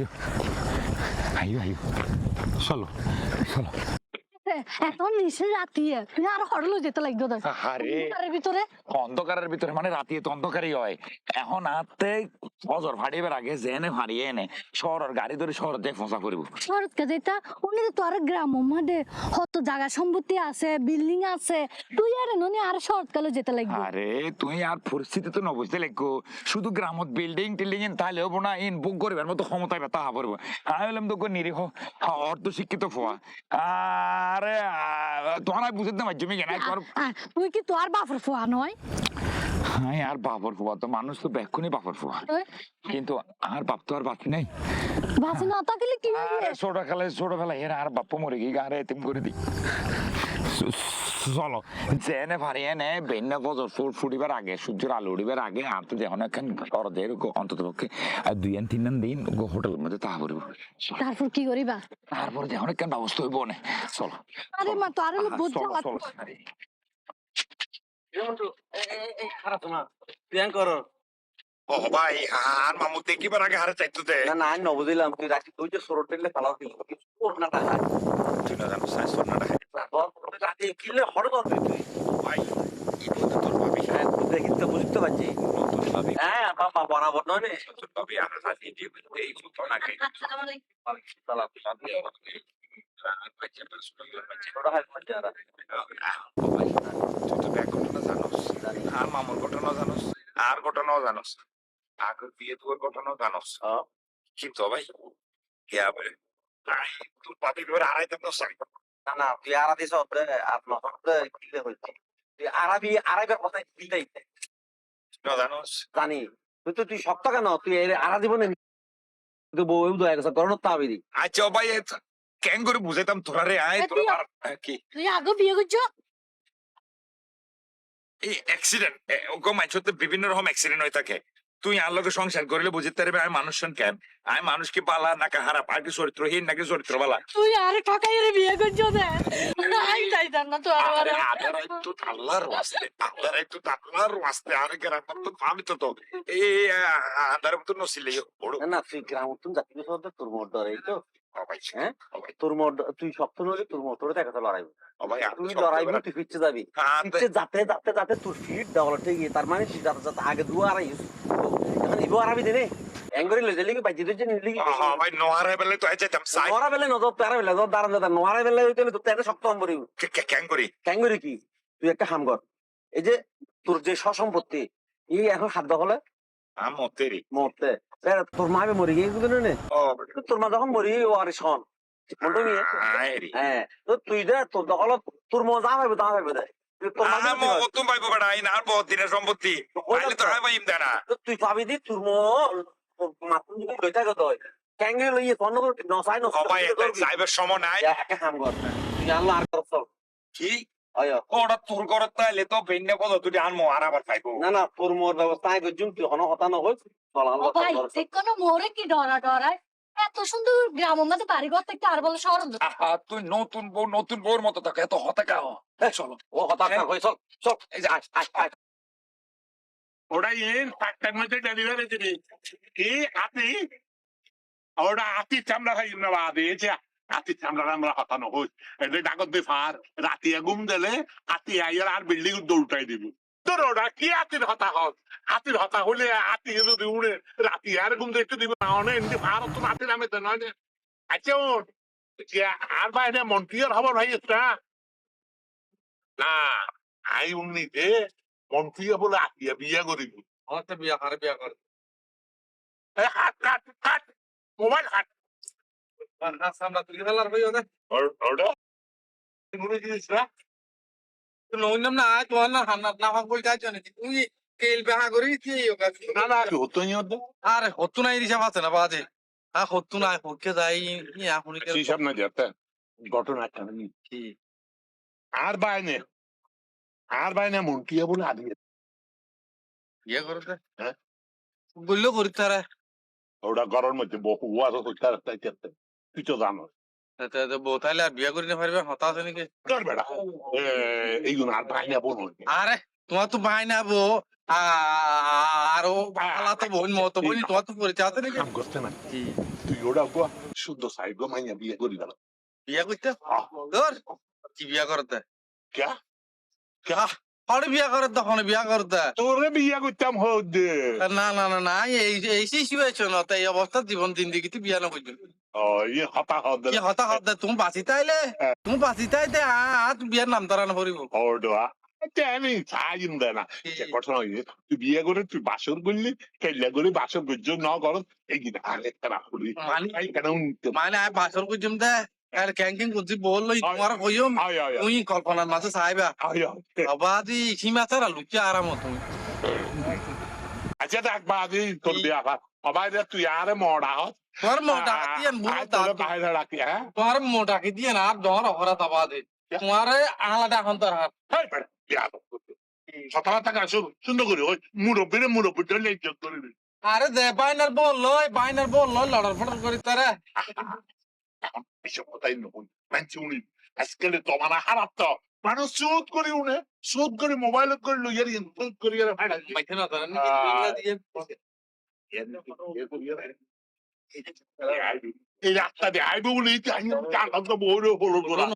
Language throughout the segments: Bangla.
আয়ো আয়ো আয়ো চলো চলো আর হরলো যেতে লাগতো আরে তার ভিতরে। অন্ধকারের ভিতরে মানে তো অন্ধকারই হয়। এখন আতে ফজর আগে জেনে ফাড়িয়ে এনে শহরের গাড়ি ধরে শহর দিয়ে ফসা করব উনি তো আর গ্রাম মধ্যে হত জায়গা সম্পত্তি আছে বিল্ডিং আছে তুই আর ননি আর শরৎ কালে যেতে লাগবে। আরে তুই আর পরিস্থিতি তো ন বুঝতে লাগবো। শুধু গ্রামত বিল্ডিং টিল্ডিং তাহলে হব না ইন বুক করবার মতো ক্ষমতায় ব্যথা হব আমি বললাম তো নিরীহ অর্ধ শিক্ষিত ফোয়া আরে তোমার বুঝতে পারছি আমি কেন? তুই কি তোর বাপের ফোয়া নয়? হ্যাঁ আর বাপর ফোয়া? তো মানুষ তো বেক্ষুনি বাপর ফোয়া। কিন্তু আর বাপ তো আর বাপ নাই। বাপ না থাকলে কি হবে আরে ছোট খেলে ছোট ফেলা এর আর বাপ মরে গিয়ে গারে এতিম করে দি। চলো। জেনে পারি এনে বেন্না বছর ফুল ফুটিবার আগে সূর্যের আলো উড়িবার আগে আর তো যেমন এখন অর্ধের অন্তত পক্ষে আর দুই আন তিন আন দিন হোটেলের মধ্যে তাহা করব তারপর কি করিবা? তারপরে যেমন কেন ব্যবস্থা হইব না। চলো। আরে মা তো আর। আরে, খারাপ না প্রিয়াঙ্ক করো। ও ভাই আর মামু দেখিবার আগে হারে চাইতো দে। না না আমি নবদিলাম তুই রাখি তুই যে সরো টেলে ফালাও দিল ওর না টাকা তুই না জানো সাইজ কিলে হড় কর তুই ভাই বলতে তোর ভাবি হ্যাঁ দেখিস তো বুঝতে পারছি। নতুন ভাবি। হ্যাঁ বাবা বরাবর নয় নে নতুন ভাবি আর হাতে দিয়ে এই ঘটনাকে সালাম আর মামুর ঘটনা জানোস। আর ঘটনাও জানোস। আগের বিয়ে তোর ঘটনাও জানোস। হ্যাঁ। কিন্তু ভাই কে হবে আই তোর আড়াইতে তো না না তুই আরা দিস আর নজর কিলে হচ্ছে তুই আরবি আরবের কথা জানোস? জানি। তুই তো তুই শক্ত কেন? তুই এর আরা দিব না তুই বউ দয়া গেছে করোনা তাবিরি আচ্ছা ভাই কেন করে বুঝাইতাম তোরা রে? আয় তোরা কি? তুই আগে বিয়ে করছ? এই অ্যাক্সিডেন্ট ওকে মানুষের বিভিন্ন রকম অ্যাক্সিডেন্ট হয়ে থাকে। তুই আল্লাহকে সংসার করলে বুঝতে পারবে আমি মানুষ কেন? আমি মানুষকে পালা নাকি হারাপ আর কি চরিত্রহীন নাকি চরিত্র বালা তুই আর ঠকাই রে বিয়ে করছ না? আই তাই না তো আর আরে আদার একটু আল্লাহর ওয়াস্তে আদার একটু আল্লাহর ওয়াস্তে আরে গ্রাম তো আমি তো তো। এই আদার তো নসিলে না না তুই গ্রাম তো জাতি তোর মোট ধরে এই তো। হ্যাঁ? তোর মোট তুই শক্ত নলে তোর ধরে দেখা তো লড়াইবি। ভাই তুই লড়াইবি তুই ফিরতে যাবি। ফিরতে যাতে যাতে যাতে তোর ফিট ডেভেলপ হয়ে গিয়ে তার মানে যাতে যাতে আগে দু আড়াই এখন ইবো আড়াবি দে রে। এঙ্গরি লই দিলি বাইজি দিতে নিলি ভাই নোয়ারে বেলে তো আইতাম সাই। নোয়ারা বেলে নজর তারা বেলে নজর দাঁড়ান দাঁড়ান। নোয়ারা বেলে হইতে তো তেরে শক্ত হম্বরি কেন ক্যাঙ্গরি কি তুই একটা হাম কর। এই যে তোর যে সসম্পত্তি এই এখন খাদ্য হলে আম মতেরি মরতে। তোর মা মরে গিয়ে বুঝলি না ও তোর মা যখন মরি ও আর শোন হ্যাঁ তুই দে তোর দখল তোর মজা যা পাইবে তা পাইবে দে। তুই মা পাবি দি তোর মো মাতুন যদি লই থাকে তো ক্যাঙ্গে লইয়ে করে নসাই নসাই সময় নাই। তুই আল্লাহ আর কি? ওটা তোর ঘরে তাইলে তো ভিন্ন পদ তুই আনমো আর আবার না তোর মোর ব্যবস্থা আগে জুমতি হন মোরে কি ডরা ডরায় এত সুন্দর বলে তুই নতুন বউ নতুন বউর মতো থাকে এত হতাকা হ। চলো ও হতাকা চল চল এই যে আয় আয় ওটা এর পাক্কার মধ্যে ডেলিভারি দিবি ওটা আতি চামড়া খাই না বাদ এই আতি চামড়া আমরা হতানো হই এটা ডাকত দে ফার রাতিয়া ঘুম দিলে আতি আইয়ার আর বিল্ডিং দৌড়াই দিব তোর ওটা কি আতির হতা হত আতির হতা হলে আতি যদি উড়ে রাতি আর ঘুম দেখতে দিব না অনে এমনি ফার তো আতি নামে তো নয়। আচ্ছা যে আর বাইরে মন্ত্রীর খবর ভাই না আই উন্নিতে মন্ত্রী বলে আতিয়া বিয়া করিব বিয়া করে বিয়া করে হাত কাট কাট মোবাইল হাত হতো নি আরে হত্তু নাই রিসাব আছে না বাজে। হ্যাঁ হত্তু নাই হকে যাই এখন হিসাব না যেতে ঘটনা কি? আর বাইনে আর বাইনে মন্ত্রী বলে আদিয়ে ইয়ে করতে হ্যাঁ? বলল করি তারা। ওটা ঘরের মধ্যে বহু হচ্ছে তাই করতে তুই তো জানো আর বিয়া করি না পারবে হতা আছে নাকি কর বেড়া এইগুলো আর বাইনে বলো আরে তোমার তো ভাই না বউ আরও আলা তো বোন মতো বোন তোমার তো পরিচয় আছে নাকি কাম করতে না তুই ওটা গো শুদ্ধ সাইড গো মাইয়া বিয়ে করি গেল বিয়া করতে ধর কি বিয়া করতে কে কে হরে বিয়া করতে তখন বিয়া করতে তোরে বিয়ে করতাম হদ্দে না না না না এই এই সিচুয়েশন এই অবস্থা জীবন দিন দিকে বিয়া না ইয়ে হতা হতা তুমি বাঁচি তাইলে তুমি বাঁচি তাইতে আ তুই বিয়ার নাম তারা না পড়িব ওডা আমি চাইম দে না যে ঘটনা হইছে তুই বিয়ে করে তুই বাসর করলি কেল্লা করে বাসর করছ ন করস এই কেনা করি মানে বাসর কইজম দে আর ক্যাঙ্কিং করছি বলল তোমার আয় তুই কল্পনার মাঝে চাইবা আয় বাবা দি সীমা ছাড়া লুকিয়ে আরাম তুমি আচ্ছা দেখ বাদি তোর বিয়া সবাই দে তুই আরে মডা হত তোমার মোটা দিয়ে বুড়ো তোর দাঁত বাইরে রাখি হ্যাঁ তোমার মোটাকে দিয়ে না তোমার অপরাধ দাবা দে তোমার আলাদা এখন তোর হাত হেই বিয়া সুন্দর করে ওই মুরব্বীরে মুরব্বী ধরলে ইজ্জত করে দিবি আরে দে বাইনার বল বলল বাইনার বল বলল লড়ার ফড়ার করি তারা নকুন মানছি উনি আজকাল তোমার হারাত তো। মানুষ সুদ করি উনি সুদ করে মোবাইল করে লইয়ার করি আর ভাড়া মাইতে না তারা এই রাস্তা দিয়ে আইব বলে জানলাম তো বড় হলো গোলা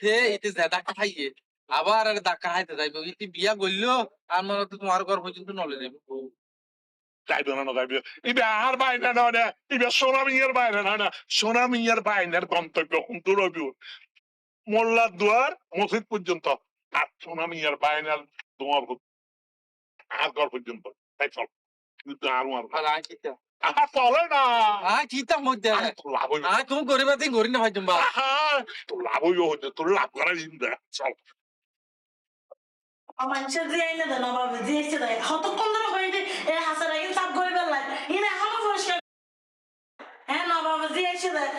তে ইতে জেদা খাইয়ে আবার আরে ধাক্কা খাইতে যাইবে। ইতি বিয়া গইলো আর মনে তো তোমার ঘর পর্যন্ত নলে যাবে যাইবে না যাইবে ইবে আর বাইরে না না ইবে সোনা মিয়ার বাইরে না না সোনা মিয়ার বাইরের গন্তব্য কিন্তু রবি মোল্লার দুয়ার মসজিদ পর্যন্ত আর সোনা মিয়ার বাইরের তোমার আর ঘর পর্যন্ত তাই চল কিন্তু আর আর আর আহা চলে না আই চিতা মধ্যে লাভ আই তুমি গরিবা দিন গরি না আহা তোর লাভ হইবে হচ্ছে তোর লাভ করা জিন্দা চল মানুষের দিয়ে এনে দেন অভাবে দিয়েছে দেয় কতক্ষণ ধরে হইলে এ হাসার আগে চাপ করে বেলায় ইনে এখনও পরিষ্কার হ্যাঁ নবাবে জি এসে দেয়।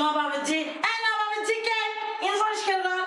নবাবে জি হ্যাঁ নবাবে জি কে? ইন পরিষ্কার কর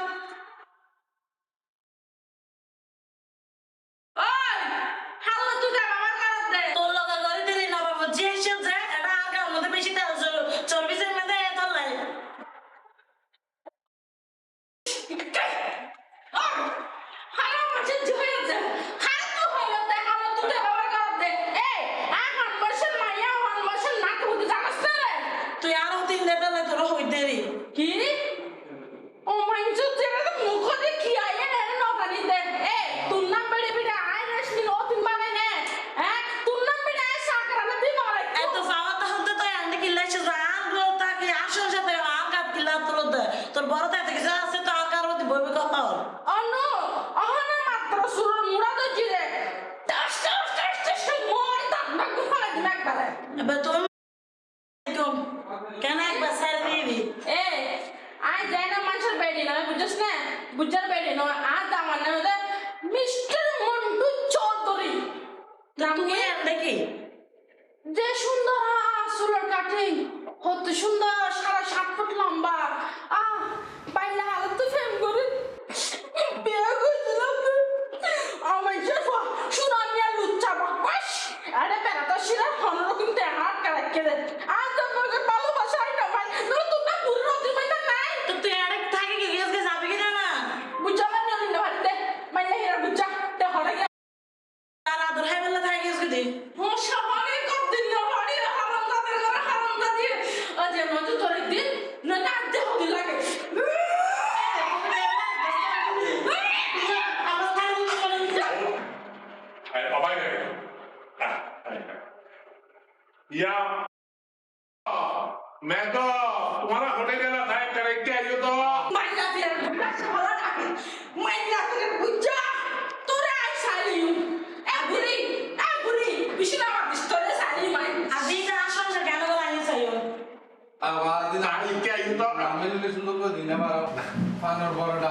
পানোর বড়টা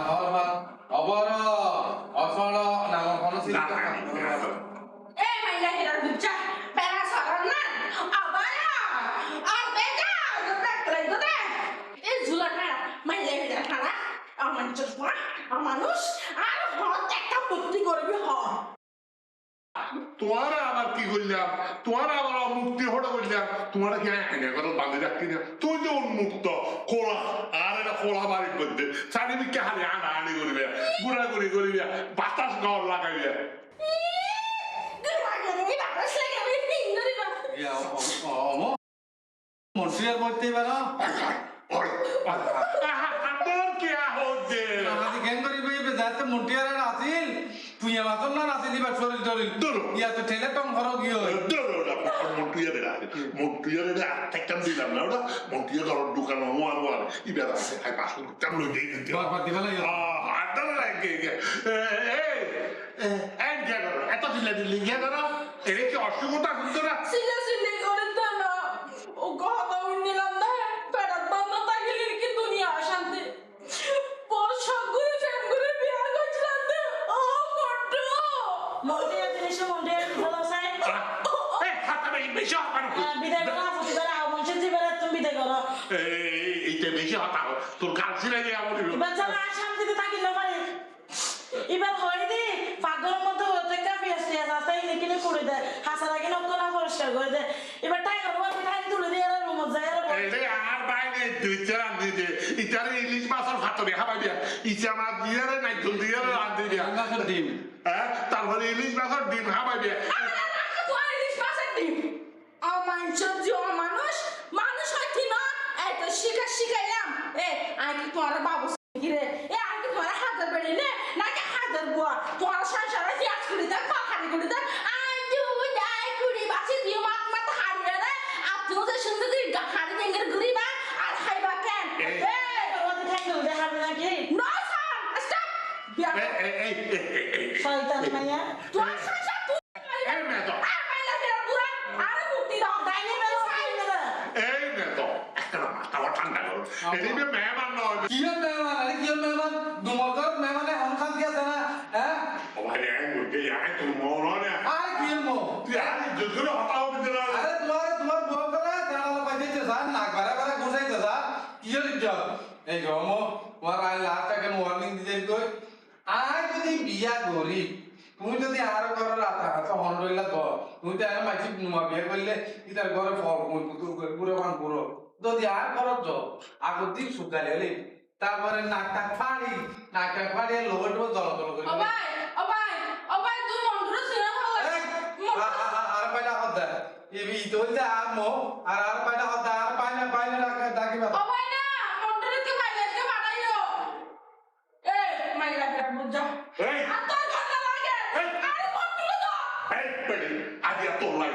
অবর নাম কোন এ হিরা বেড়া সারান না আর এ হিরা খানা আমার চশমা মানুষ আর হত একটা বুদ্ধি করবি হ। তোমার আবার কি করলাম? তোমার আবার মুক্তি হঠাৎ করলাম তোমার কি আইনে করে বাঁধে রাখি না? তুই যে উন্মুক্ত খোলা। পোলা বাড়ির মধ্যে চারিদিকে হানি আনাহানি করিবে ঘুরাঘুরি করিবে বাতাস গড় লাগাইবে মন্ত্রীরা করতে পারো আপনার কে হচ্ছে আমাদের গেন করিবে যাতে মন্ত্রীরা আসিল তুই আমার তো না নাছিল এবার শরীর টরিল দূর। ইয়া তো ঠেলে টং ঘর গিয়ে মন্টুয়ারে মন্টুয়ারে আটটা দিলাম না ওটা মন্টুয়া ধর দোকান ওয়ার ওয়ার ইবার আছে খাই পাঁচশো টাকা লই যাই দিতে এই এই জায়গা এত দিলে দিলি জায়গা এর কি অসুবিধা কিন্তু না সিলে সিলে বাইরে দুই চার দিতে ইটারে ইলিশ মাছের ভাত দেখা পাবি ইচা মাছ দিয়ে রে নাই দিয়ে রান্ধি দিয়া। ডিম। হ্যাঁ তারপরে ইলিশ মাছের ডিম খাবাইবি মানুষ মানুষ হয় কি না এই তো শিখা শিখাইলাম এ আমি কি তোমার বাবু কিরে এ আমি কি তোমার হাজার বেড়ে নে নাকি হাজার বুয়া তোমার সংসারে কি আজ কুড়ি দেখ পাখারি কুড়ি দেখ আই তুই যাই কুড়ি বাসি দিও মাত মাত হারিয়ে রে আর তুই যে সুন্দর করে হারি দেঙ্গের ঘুরি বা আর খাইবা কেন এই। এই রোদে টাই তুলে দিয়ে হারবে নাকি নো সান স্টপ বিয়া এই এই এই এই, এই, এই, শয়তান মাইয়া তোর সংসার তুই এই মেয়েতো আর পাইলা বিয়া পুরা আরে মুক্তি দাও ডাইনি মেলো ডাইনি মেলো এই মেয়েতো একটা মাথা ঠান্ডা করো এদিকে মেহমান নয় কিয়র মেহমান আরে কিয়র মেহমান দুমকর মেহমানে অনখান দিয়া জানা হ্যাঁ ও ভাই এই মুখে আয় তোর মরনে আর কিয়র মো তুই আর যদি হতা হবে দিলা আরে তোমার তোমার বউ করে জানালা পাইতে স্যার নাক বারে বারে গুছাইতে স্যার কিয়র ইজ্জত এই গম তোমার আই লাস্ট আগে ওয়ার্নিং দিতে কই আই যদি বিয়া করি তুমি যদি আর ঘর রাতা হাতা হন রইলা তো তুমি তো এখন মাইছি নুমা বিয়া করলে ইতার ঘরে ফল মুই পুতুর করে পুরো বান পুরো যদি আর খরচ আগর দিন শুকালে হলে তারপরে নাকটা ফাড়ি নাকটা ফাড়ি লোট জল জল করে। আর পাইলা হদ্দা। এবি তো যা আর মো আর আর পাইলা হদ্দা আর পাইনা পাইনা ডাকে ডাকি বাতা অবাই না মন্ত্র কে বাইরে বাড়াইও এ মাইলা বিরাট বুঝা এই আর তোর কথা লাগে এই। আরে মন্ত্র দাও এই পেড়ি আজ এত লাই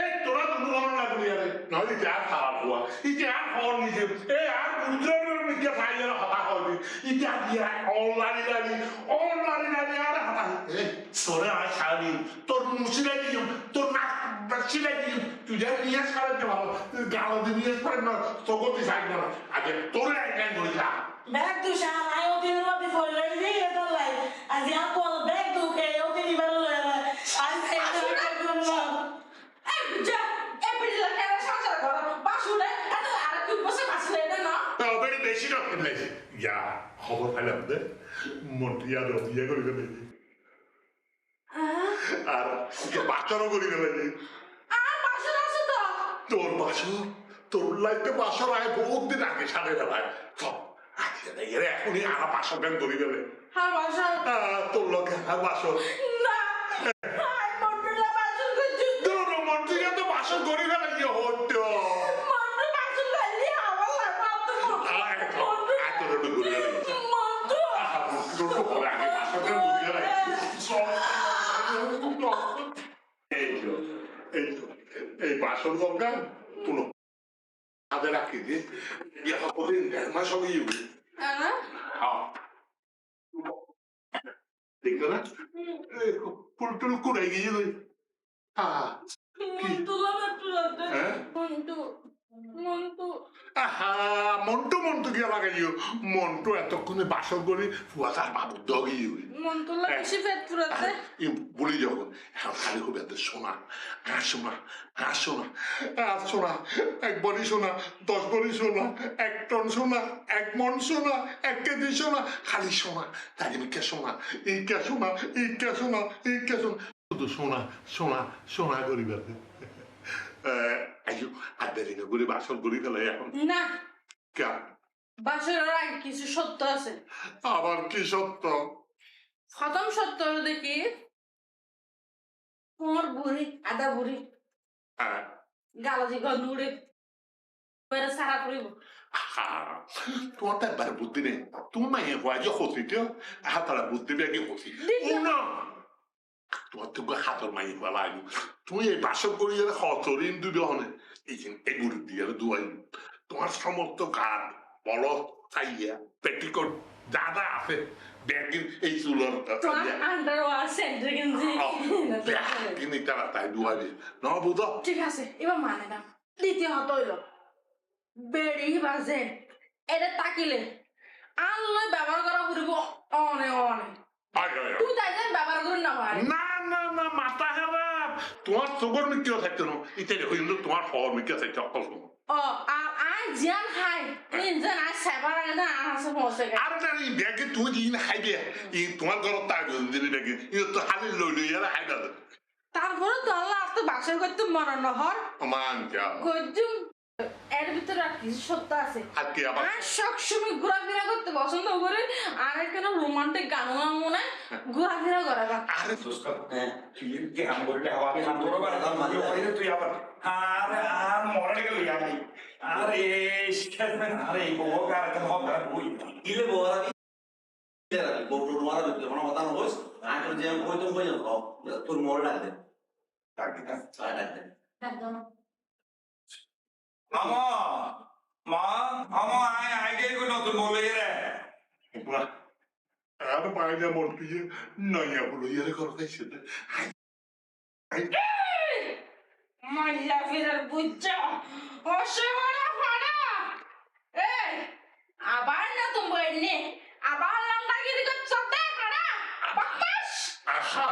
এই তোরা তো মনে লাগলি আরে নয় যা খারাপ হওয়া ইতে আর হওয়ার নিজে এই আর উজ্জ্বলের নিকে ফাইলের হতা হবি ইতে দিয়া অনলাইন লাগি অনলাইন লাগি আর হতা এই তোরা আর সারি তোর মুসিলাই দিও তোর নাক বাচ্চিলাই দিও তুই যা নিয়ে সারা দে ভালো গালো দিবি পারে না তোকে দিছাই না আগে তোরে একলাই করে যা ব্যাগ দুষা আই ওদিন রোদে ফল লাগি দিয়ে তো লাই আজ ইয়া কোল ব্যাগ দুকে ওদিন ইবার লয় আই খাই না এ বুঝা এ বিড়িলা কেন সংসার করো বাসুরে এত আর কি বসে বাসলে এটা না বেড়ি বেশি রকম লাগছে ইয়া খবর পাইলাম দে ফেলে আর বাচ্চারও করে আর বাসুর আছে তো। তোর বাসন তোর লাইফে বাসন আয় বহুত দিন আগে সাড়ে না ভাই এখনই আর বাসন কেন করি গেলে। হ্যাঁ তোর লোকে আর বাসন। না। বাসর গঙ্গা পুনঃ হাতে রাখি দিয়ে ইয়া কদিন দেড় মাস হবে ইউবি হ্যাঁ দেখতো না ফুল টুল হ্যাঁ হ্যাঁ মন্টু। মন্টু আহা মন্টু মন্টু গিয়ে লাগাইও। মন্টু এতক্ষণে বাসর করে ফুয়া তার বাবু দগিয়ে মন্ত্রলা বেশি পেট পুরাতে বলি যখন এখন খালি এত আর আর শোনা আর শোনা এক বড়ি দশ বড়ি শোনা এক টন শোনা এক মন শোনা এক কেজি শোনা খালি শোনা তাই কে শোনা এই কে শোনা এই কে শোনা এই কে শোনা শুধু শোনা শোনা শোনা করি বেড়ে আইও আর দেরি না ঘুরে বাসন ঘুরি ফেলে এখন। না। কে বাসুরের আগে কিছু সত্য আছে। আবার কি সত্য? প্রথম সত্য হলো দেখি তোমার বুড়ি আদা বুড়ি হ্যাঁ। গালাজি গা নুড়ে বেড়ে সারা করিব Ah, তোমার তো একবার বুদ্ধি নেই। তোমার মাইয়ে হওয়া যে হসি তো হাতারা বুদ্ধি বেগে না। তোমার তো হাতর মাইয়ে লাগল তুমি এই বাসন করি যারা হতরিন দুবে হনে এগুলি দিয়ে দুয়াই। তোমার সমস্ত গান চাইয়া পেটিকোট যা আছে ব্যাগিন এই চুলার ব্যাগিন তারা তাই না বুঝো? ঠিক আছে এবার মানে না। দ্বিতীয়ত হইল বেড়ি বাজে এটা তাকিলে। আনলে ব্যবহার করা ঘুরিব অনে অনে। তুই তাই যেন ব্যবহার করি না না না না মাথা তোমার চোখের মিকিও থাকতো না। ইত্যাদি কিন্তু তোমার ফর মিকিও থাকতো অকল তোমার তারপরে তো আল্লাহ বাসর করতে মান যা গজুম এর ভিতরে আর কিছু সত্য আছে। আর কি আবার? আর সবসময় ঘোরাফেরা করতে পছন্দ করে আর কেন রোমান্টিক গান মনে ঘোরাফেরা করা আরে হ্যাঁ কি হাম করলে হওয়া কি হাম করব তুই আবার? আর আর মরে গেল আমি আরে শিখাবেন আরে এই বউ কার একটা হবে বই ইলে দিতে মানে কথা যে কই তো কই তোর মোর ডাক দে। তাক দিতা ডাক দে। মামা মা মামা আয় আয় গে কো নতুন বলে রে আর বাইরে মোর দিয়ে নয়া বলো ইয়ারে কর খাইছে মাইয়া ফিরার বুঝছ? অসহায় ফাড়া এই আবার না তুমি বইনি আবার লন্ডাগিরি করছ? তে ফাড়া বাকাস আহা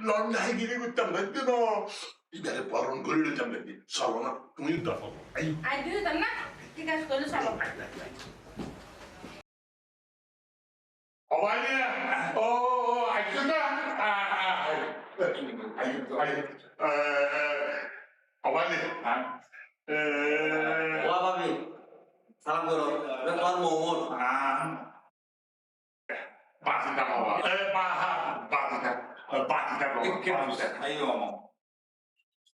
লন্ডাই করতাম না কেন এবারে বরণ করে দিতাম নাকি চলো না তুমি দেখো এই আই দিদি তার না ঠিক আছে করে চলো অবাইনে ও আইছো না আই আই অবাইনে ওয়া ভাবি সালাম করো তোমার মোমোর বাতিটা বাবা এ বাহা বাতিটা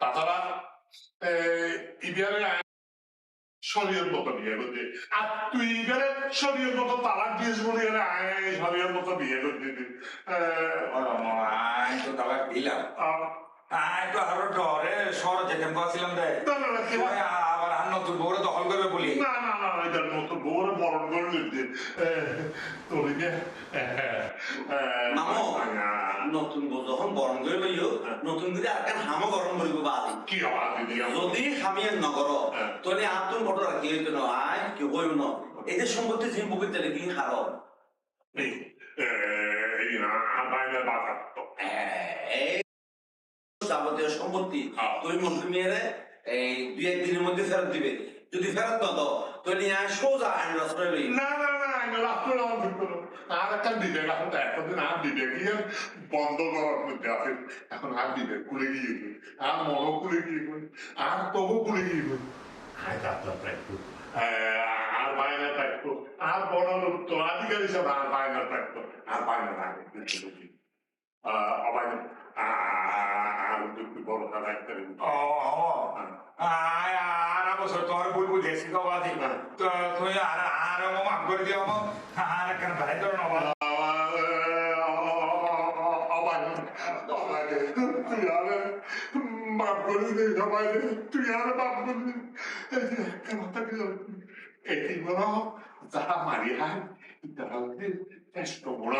তাছাড়া ইবিয়ারে শরীরের মতো বিয়ে করতে। আর তুই ইবিয়ারে শরীরের মতো তালাক দিয়েছ বলে এখানে আয় শরীরের মতো বিয়ে করতে আই তো তালাক দিলাম। আই তো আরও ডরে শহরে যেতাম পাচ্ছিলাম দেয় আবার আর নতুন বউরে দখল করবে বলি। না না এটার মতো বউরে বরণ করে তোরিকে মামু নতুন বউ যখন গরম করে নতুন করে আর কেন হামো গরম করিব বাদি কি যদি নগর আত্ম বড় রাখি হইতো না আয় কি কইব না এই যে সম্পত্তি যে বুকের তেলে কি যাবতীয় সম্পত্তি। তুই মন্ত্রী মেয়েরে এই দুই একদিনের মধ্যে ফেরত দিবে যদি ফেরত না দাও আয় সোজা আইন রাস্তায় লই না না না আমি রাখতে না আর একটা দিবে এখন এতদিন আর দিবে গিয়ে বন্ধ করার মধ্যে আছে এখন আর দিবে খুলে গিয়ে আর মনও খুলে গিয়ে আর তবু খুলে গিয়ে আর যাত্রা থাকতো আর বাইরে থাকতো আর বড় লোক তো আধিকার হিসাবে আর বাইরে থাকতো আর বাইরে থাকে অবাই আর বড় তারা একটা আয় তোর ভুল বুঝেছি তো বাদি তো তুই আর আর মাফ করে দিও আর কেন ভাই তোর নবা তুই আর মাফ করে দে সবাই তুই আর মাফ করে দে যারা মারি হয় তারা টেস্ট বড়